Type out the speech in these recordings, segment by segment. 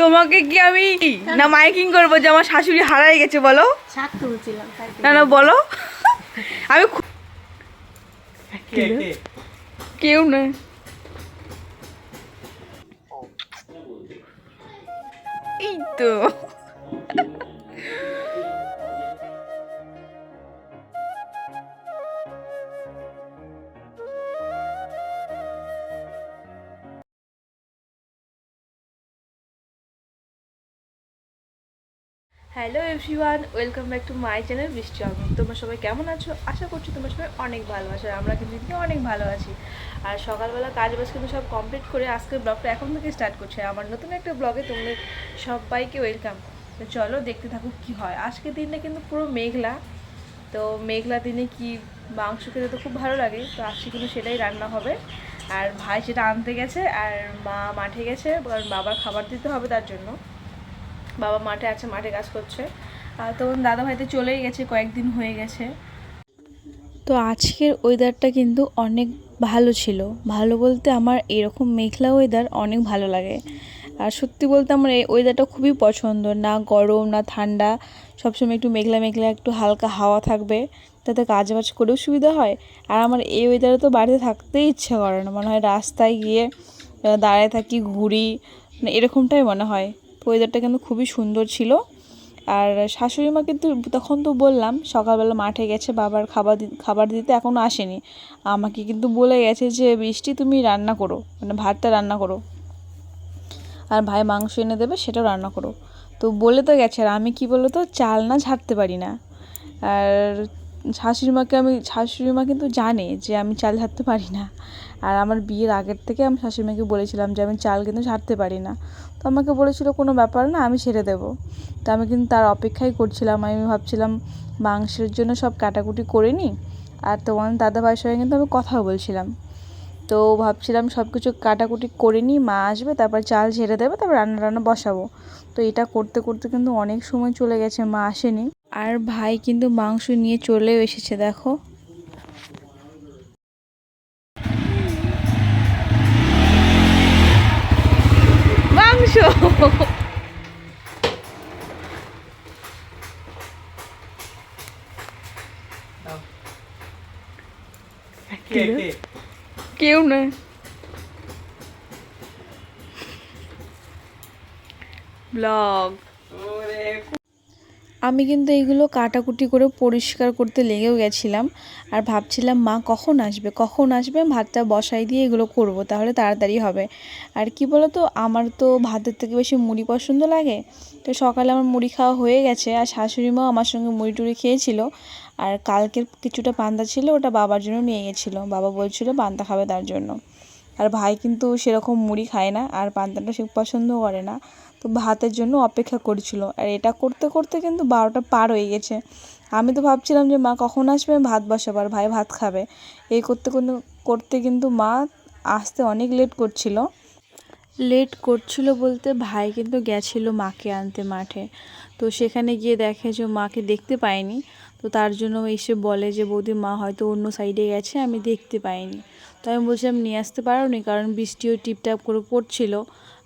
তোমাকে কি আমি না মাইকিং করব যে আমার শাশুড়ি হারাই গেছে বলো। না না বলো। আমি কেউ না এই তো। Hello everyone, welcome back to my channel বৃষ্টি আগুন তোমরা সবাই কেমন আছো? আশা করছি তোমরা সবাই অনেক ভালো আছো আমরা কিন্তু এদিকে অনেক ভালো আছি। আর সকালবেলা কাজ বাজ কিন্তু সব কমপ্লিট করে আজকে ব্লগটা এখন থেকে স্টার্ট করছে। আমার নতুন একটা ব্লগে তোমাদের সবাইকে ওয়েলকাম। তো চলো দেখতে থাকুক কি হয়। আজকে দিনটা কিন্তু পুরো মেঘলা। তো মেঘলা দিনে কি মাংস খেতে তো খুব ভালো লাগে। তো আজকে কিন্তু সেটাই রান্না হবে। আর ভাই সেটা আনতে গেছে আর মা মাঠে গেছে। কারণ বাবার খাবার দিতে হবে তার জন্য। বাবা মাঠে আছে, মাঠে কাজ করছে। আর তো দাদা ভাইতে চলেই গেছে, কয়েকদিন হয়ে গেছে। তো আজকের ওয়েদারটা কিন্তু অনেক ভালো ছিল। ভালো বলতে আমার এরকম মেঘলা ওয়েদার অনেক ভালো লাগে। আর সত্যি বলতে আমার এই ওয়েদারটা খুবই পছন্দ। না গরম, না ঠান্ডা, সবসময় একটু মেঘলা মেঘলা, একটু হালকা হাওয়া থাকবে। তাতে কাজ বাজ করেও সুবিধা হয়। আর আমার এই ওয়েদারে তো বাড়িতে থাকতেই ইচ্ছা করে না। মনে হয় রাস্তায় গিয়ে দাঁড়ায় থাকি, ঘুরি মানে এরকমটাই মনে হয়। ওয়েদারটা কিন্তু খুবই সুন্দর ছিল। আর শাশুড়ি মা কিন্তু তখন তো বললাম, সকালবেলা মাঠে গেছে, বাবার খাবার খাবার দিতে এখনও আসেনি। আমাকে কিন্তু বলে গেছে যে, বৃষ্টি তুমি রান্না করো মানে ভাতটা রান্না করো। আর ভাই মাংস এনে দেবে, সেটাও রান্না করো। তো বলে তো গেছে, আর আমি কি বলো তো চাল না ঝাড়তে পারি না। আর শাশুড়ি মাকে আমি শাশুড়ি মা কিন্তু জানে যে আমি চাল ঝাড়তে পারি না। আর আমার বিয়ের আগের থেকে আমি শাশুড়ি মাকে বলেছিলাম যে আমি চাল কিন্তু ঝাড়তে পারি না। তো আমাকে বলেছিল, কোনো ব্যাপার না, আমি ছেড়ে দেবো। তো আমি কিন্তু তার অপেক্ষাই করছিলাম। আমি ভাবছিলাম, মাংসের জন্য সব কাটাকুটি করে নিই আর তোমার দাদা ভাইয়ের সঙ্গে কিন্তু আমি কথাও বলছিলাম। তো ভাবছিলাম সব কিছু কাটাকুটি করে নিই মা আসবে, তারপর চাল ঝেড়ে দেবে, তারপর রান্না রান্না বসাবো। তো এটা করতে করতে কিন্তু অনেক সময় চলে গেছে, মা আসেনি। আর ভাই কিন্তু মাংস নিয়ে চলেও এসেছে দেখো। মাংস! কেউ না ব্লগ। আমি কিন্তু এইগুলো কাটাকুটি করে পরিষ্কার করতে লেগেও গেছিলাম। আর ভাবছিলাম, মা, কখন আসবে? কখন আসবে? ভাতটা বসাই দিয়ে এগুলো করব, তাহলে তাড়াতাড়ি হবে। আর কি বলো তো আমার তো ভাতের থেকে বেশি মুড়ি পছন্দ লাগে। তো সকালে আমার মুড়ি খাওয়া হয়ে গেছে, আর শাশুড়ি মাও আমার সঙ্গে মুড়ি টুড়ি খেয়েছিল। আর কালকের কিছুটা পান্তা ছিল, ওটা বাবার জন্য নিয়ে গেছিল। বাবা বলছিল, পান্তা খাবে তার জন্য। আর ভাই কিন্তু সেরকম মুড়ি খায় না, আর পান্তাটা সে পছন্দও করে না। তো ভাতের জন্য অপেক্ষা করছিল। আর এটা করতে করতে কিন্তু বারোটা পার হয়ে গেছে। আমি তো ভাবছিলাম যে, মা, কখন আসবে? ভাত বসাবার। ভাই ভাত খাবে। এই করতে করতে করতে কিন্তু মা আসতে অনেক লেট করছিল। লেট করছিল বলতে ভাই কিন্তু গেছিল মাকে আনতে মাঠে। তো সেখানে গিয়ে দেখে যে মাকে দেখতে পায়নি তো তার জন্য এসে বলে যে, বৌদি, মা হয়তো অন্য সাইডে গেছে, আমি দেখতে পাইনি। তো আমি বলছিলাম, নিয়ে আসতে পারো নি কারণ বৃষ্টিও টিপটাপ করে পড়ছিল।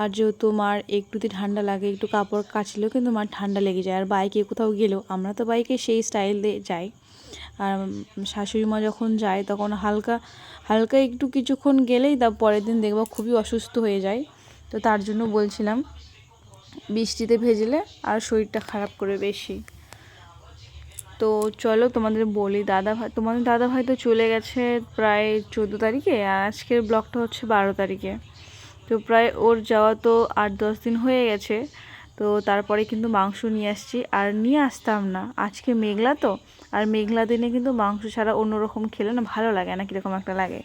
আর যেহেতু মার একটুতে ঠান্ডা লাগে, একটু কাপড় কাচলেও কিন্তু মার ঠান্ডা লেগে যায়। আর বাইকে কোথাও গেলেও আমরা তো বাইকে সেই স্টাইল দিয়ে যাই। আর শাশুড়ি মা যখন যায়, তখন হালকা হালকা একটু কিছুক্ষণ গেলেই তার পরের দিন দেখবা খুবই অসুস্থ হয়ে যায়। তো তার জন্য বলছিলাম, বৃষ্টিতে ভেজলে আর শরীরটা খারাপ করে বেশি। তো চলো তোমাদের বলি, দাদা ভাই তোমাদের দাদা ভাই তো চলে গেছে প্রায় চোদ্দ তারিখে আর আজকের ব্লগটা হচ্ছে বারো তারিখে। তো প্রায় ওর যাওয়া তো আট দশ দিন হয়ে গেছে, তো তারপরে কিন্তু মাংস নিয়ে আসছি। আর নিয়ে আসতাম না, আজকে মেঘলা তো, আর মেঘলা দিনে কিন্তু মাংস ছাড়া অন্যরকম খেলে না ভালো লাগে না, কীরকম একটা লাগে।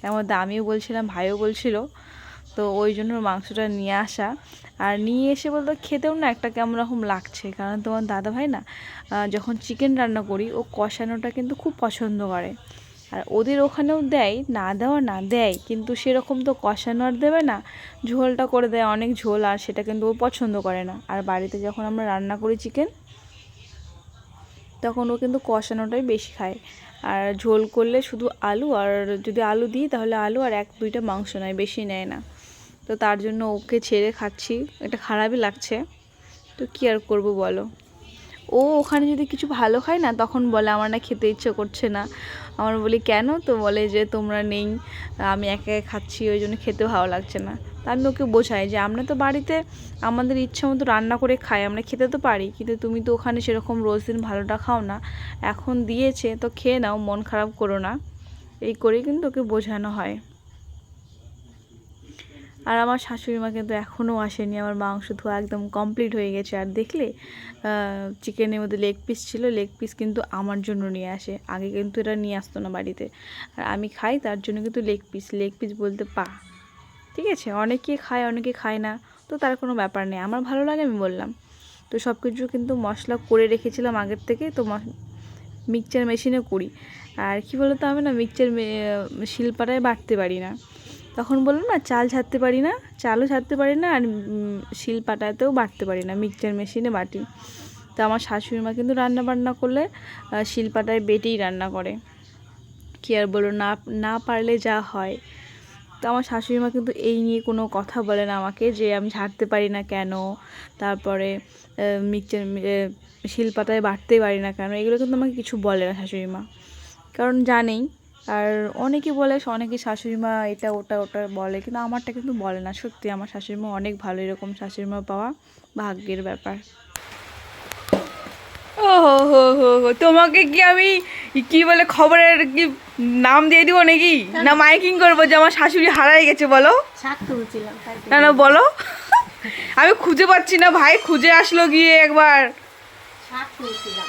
তার মধ্যে আমিও বলছিলাম, ভাইও বলছিল তো ওই জন্য মাংসটা নিয়ে আসা। আর নিয়ে এসে বলতো খেতেও না একটা কেমন রকম লাগছে, কারণ তোমার দাদা ভাই না যখন চিকেন রান্না করি, ও কষানোটা কিন্তু খুব পছন্দ করে। আর ওদের ওখানেও দেয়, না দেওয়া না দেয়, কিন্তু সেরকম তো কষানো আর দেবে না, ঝোলটা করে দেয় অনেক ঝোল, আর সেটা কিন্তু ও পছন্দ করে না। আর বাড়িতে যখন আমরা রান্না করি চিকেন তখন ও কিন্তু কষানোটাই বেশি খায়। আর ঝোল করলে শুধু আলু, আর যদি আলু দিই, তাহলে আলু আর এক দুইটা মাংস নেয়, বেশি নেয় না। তো তার জন্য ওকে ছেড়ে খাচ্ছি। এটা খারাপই লাগছে। তো কী আর করব বলো? ও ওখানে যদি কিছু ভালো খায় না, তখন বলে আমার না খেতে ইচ্ছে করছে না। আমার বলি, কেন? তো বলে যে, তোমরা নেই, আমি একা একা খাচ্ছি, ওই জন্য খেতে ভালো লাগছে না। তা আমি ওকে বোঝাই যে, আমরা তো বাড়িতে আমাদের ইচ্ছা মতো রান্না করে খাই, আমরা খেতে তো পারি, কিন্তু তুমি তো ওখানে সেরকম রোজ দিন ভালোটা খাও না। এখন দিয়েছে, তো খেয়ে নাও, মন খারাপ করো না। এই করেই কিন্তু ওকে বোঝানো হয়। আর আমার শাশুড়ি মা কিন্তু এখনও আসেনি। আমার মাংস ধোয়া একদম কমপ্লিট হয়ে গেছে। আর দেখলে চিকেনের মধ্যে লেগ পিস ছিল লেগ পিস কিন্তু আমার জন্য নিয়ে আসে। আগে কিন্তু এটা নিয়ে আসতো না বাড়িতে। আর আমি খাই, তার জন্য কিন্তু লেগ পিস লেগ পিস বলতে পা। ঠিক আছে? অনেকে খায় অনেকে খায় না। তো তার কোনো ব্যাপার নেই। আমার ভালো লাগে, আমি বললাম। তো সব কিছু কিন্তু মশলা করে রেখেছিলাম আগের থেকে। তো মিক্সচার মেশিনে করি। আর কি বলতো, আমি না মিক্সচার শিলপাটায় বাটতে পারি না। তখন বললাম, না, চাল ছাড়তে পারি না, চালও ছাড়তে পারি না, আর শিল পাটাতেও বাটতে পারি না, মিক্সচার মেশিনে বাটি। তো আমার শাশুড়ি মা কিন্তু রান্না বান্না করলে শিল পাটায় বেটেই রান্না করে। কি আর বলো না না পারলে যা হয়। তো আমার শাশুড়ি মা কিন্তু এই নিয়ে কোনো কথা বলে না আমাকে যে আমি ছাড়তে পারি না কেন, তারপরে মিক্সচার শিলপাতায় বাটতে পারি না কেন, এগুলো কিন্তু আমাকে কিছু বলে না শাশুড়ি মা। কারণ জানেই আর অনেকে বলে অনেকে শাশুড়ি মা এটা ওটা ওটা বলে কিন্তু আমারটা কিন্তু বলে না। সত্যি আমার শাশুড়ি মা অনেক ভালো এরকম শাশুড়ি মা পাওয়া ভাগ্যের ব্যাপার। ও হো হো হো হো তোমাকে কি আমি কি বলে খবরের কি নাম দিয়ে দিব নাকি? না মাইকিং করব যে আমার শাশুড়ি হারাই গেছে বলো। না না বলো। আমি খুঁজে পাচ্ছি না ভাই খুঁজে আসলো গিয়ে একবার। শাক তুলছিলাম।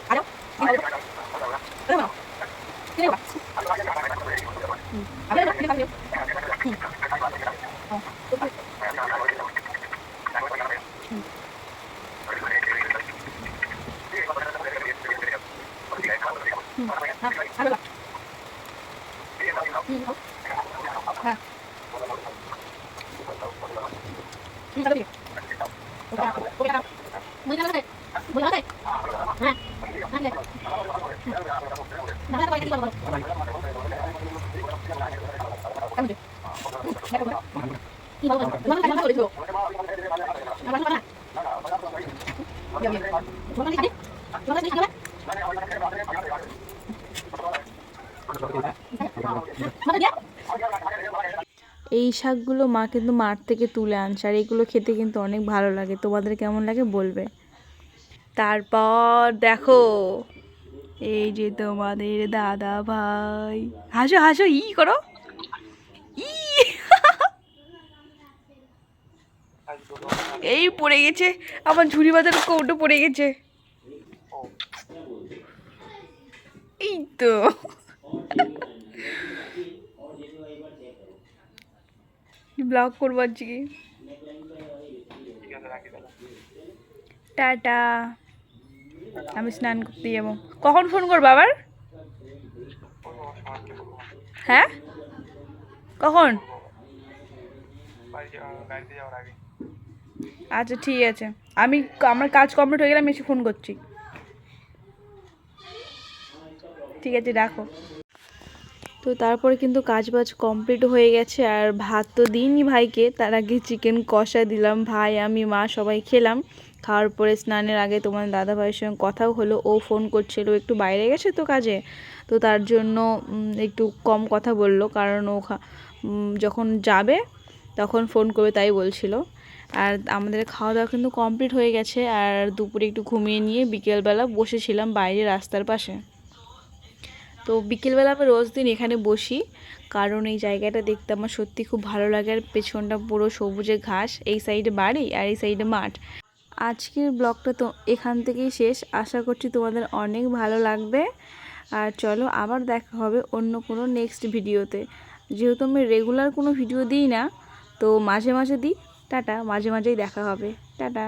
পঁচিশ করে শাক তুলে নিয়ে যাই এই শাকগুলো মা কিন্তু মাঠ থেকে তুলে আনছে, আর এগুলো খেতে কিন্তু অনেক ভালো লাগে। তোমাদের কেমন লাগে বলবে? তারপর দেখো, এই যে তোমাদের দাদা ভাই। হাসো হাসো, ই করো। ই। এই পড়ে গেছে, আমার ঝুড়ি বাজার কৌটো পড়ে গেছে। এই তো। ব্লগ করব আজকে। টাটা। আমি স্নান করতে যাব। কখন ফোন করব আবার? হ্যাঁ? কখন? আচ্ছা ঠিক আছে। আমি আমার কাজ কমপ্লিট হয়ে গেলে আমি এসে ফোন করছি। ঠিক আছে, রাখো। তো তারপরে কিন্তু কাজ বাজ কমপ্লিট হয়ে গেছে আর ভাত তো দিইনি ভাইকে। তার আগে চিকেন কষা দিলাম। ভাই, আমি, মা সবাই খেলাম। খাওয়ার পরে স্নানের আগে তোমার দাদা ভাইয়ের সঙ্গে কথাও হলো। ও ফোন করছিল একটু বাইরে গেছে তো কাজে। তো তার জন্য একটু কম কথা বলল। কারণ ও যখন যাবে, তখন ফোন করবে তাই বলছিল। আর আমাদের খাওয়া দাওয়া কিন্তু কমপ্লিট হয়ে গেছে। আর দুপুরে একটু ঘুমিয়ে নিয়ে বিকেলবেলা বসেছিলাম বাইরে রাস্তার পাশে। তো বিকেলবেলা আমি রোজ দিন এখানে বসি, কারণ এই জায়গাটা দেখতে আমার সত্যি খুব ভালো লাগে, আর পেছনটা পুরো সবুজে ঘাস, এই সাইডে বাড়ি আর এই সাইডে মাঠ। আজকের ব্লগটা তো এখান থেকেই শেষ, আশা করছি তোমাদের অনেক ভালো লাগবে, আর চলো আবার দেখা হবে অন্য কোনো নেক্সট ভিডিওতে। যেহেতু আমি রেগুলার কোনো ভিডিও দিই না, তো মাঝে মাঝে দিই, টাটা, মাঝে মাঝেই দেখা হবে, টাটা।